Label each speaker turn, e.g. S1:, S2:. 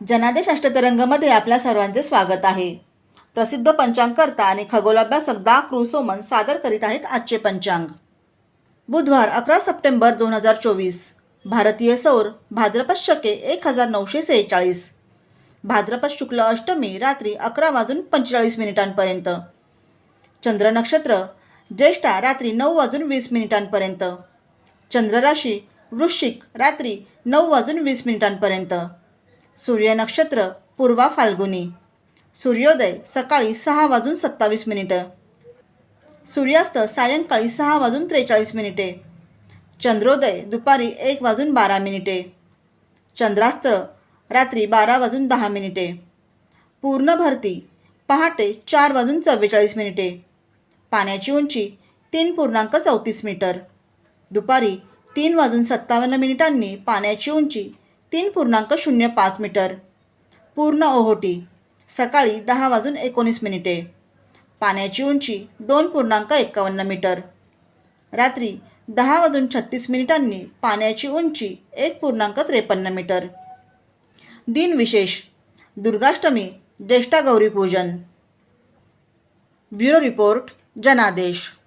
S1: जनादेश अष्टतरंगमध्ये आपल्या सर्वांचे स्वागत आहे. प्रसिद्ध पंचांगकर्ता आणि खगोलाभ्यासक दा क्रुसोमन सादर करीत आहेत आजचे पंचांग. बुधवार अकरा सप्टेंबर दोन हजार चोवीस. भारतीय सौर भाद्रपद शके एक हजार नऊशे सेहेचाळीस. भाद्रपद शुक्ल अष्टमी रात्री अकरा वाजून पंचेचाळीस मिनिटांपर्यंत. चंद्र नक्षत्र ज्येष्ठा रात्री नऊ वाजून वीस मिनिटांपर्यंत. चंद्रराशी वृश्चिक रात्री नऊ वाजून वीस मिनिटांपर्यंत. सूर्य नक्षत्र पूर्वा फाल्गुनी. सूर्योदय सकाळी सहा वाजून सत्तावीस मिनिटं. सूर्यास्त सायंकाळी सहा वाजून त्रेचाळीस मिनिटे. चंद्रोदय दुपारी एक वाजून बारा मिनिटे. चंद्रास्त्र रात्री बारा वाजून दहा मिनिटे. पूर्ण भरती पहाटे चार वाजून चव्वेचाळीस मिनिटे. पाण्याची उंची तीन पूर्णांक चौतीस मीटर. दुपारी तीन वाजून सत्तावन्न मिनिटांनी पाण्याची उंची तीन पूर्णांक शून्य पाच मीटर. पूर्ण ओहोटी सकाळी दहा वाजून एकोणीस मिनिटे. पाण्याची उंची दोन पूर्णांक एकावन्न मीटर. रात्री दहा वाजून छत्तीस मिनिटांनी पाण्याची उंची एक पूर्णांक त्रेपन्न मीटर. दिनविशेष दुर्गाष्टमी ज्येष्ठा गौरी पूजन. ब्युरो रिपोर्ट जनादेश.